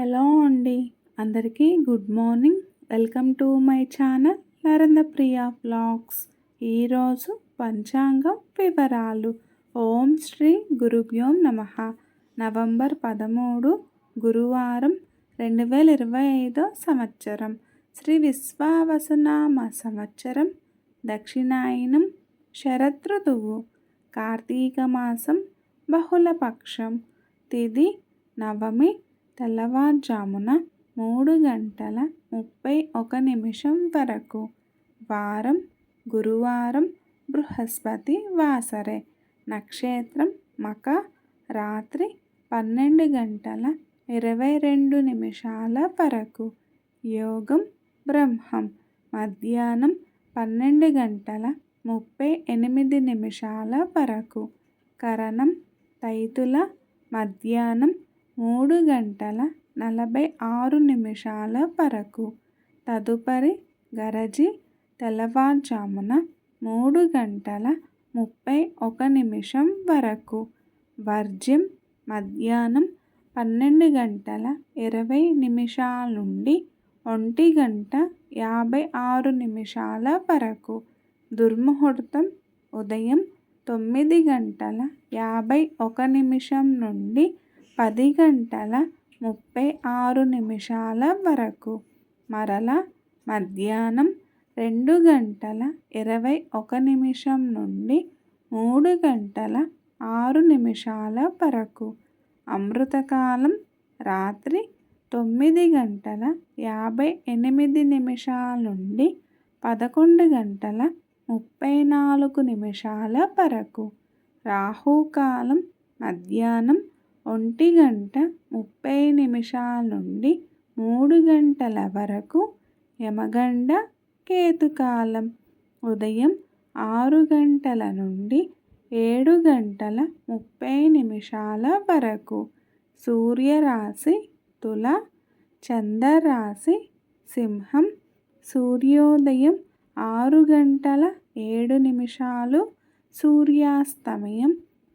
Hello అండి. అందరికీ good morning. Welcome to my channel Narendra Priya blogs ఈరోజు పంచాంగం వివరాలు. ఓం శ్రీ గురుభ్యోం నమ. నవంబర్ పదమూడు గురువారం రెండు వేల ఇరవై ఐదో సంవత్సరం. శ్రీ విశ్వావసునామ సంవత్సరం. దక్షిణాయనం శరదృతువు కార్తీక మాసం బహుళపక్షం. తిది నవమి తెల్లవారుజామున మూడు గంటల ముప్పై ఒక నిమిషం వరకు వారం గురువారం బృహస్పతి వాసరే నక్షత్రం మక రాత్రి పన్నెండు గంటల ఇరవై రెండు నిమిషాల వరకు యోగం బ్రహ్మం మధ్యాహ్నం పన్నెండు గంటల ముప్పై ఎనిమిది నిమిషాల వరకు కరణం తైతుల మధ్యాహ్నం మూడు గంటల నలభై ఆరు నిమిషాల వరకు. తదుపరి గరజి తెల్లవారుజామున మూడు గంటల ముప్పై ఒక నిమిషం వరకు. వర్జ్యం మధ్యాహ్నం పన్నెండు గంటల ఇరవై నిమిషాల నుండి ఒంటి గంట యాభై ఆరు నిమిషాల వరకు. దుర్ముహూర్తం ఉదయం తొమ్మిది గంటల యాభై ఒక నిమిషం నుండి పది గంటల ముప్పై ఆరు నిమిషాల వరకు. మరల మధ్యాహ్నం రెండు గంటల ఇరవై ఒక నిమిషం నుండి మూడు గంటల ఆరు నిమిషాల వరకు. అమృతకాలం రాత్రి తొమ్మిది గంటల యాభై ఎనిమిది నిమిషాల నుండి పదకొండు గంటల ముప్పై నాలుగు నిమిషాల వరకు. రాహుకాలం మధ్యాహ్నం ఒంటి గంట ముప్పై నిమిషాల నుండి మూడు గంటల వరకు యమగండ కేతుకాలం. ఉదయం ఆరు గంటల నుండి ఏడు గంటల ముప్పై నిమిషాల వరకు సూర్యరాశి తుల చంద్రరాశి సింహం. సూర్యోదయం ఆరు గంటల ఏడు నిమిషాలు సూర్యాస్తమయం.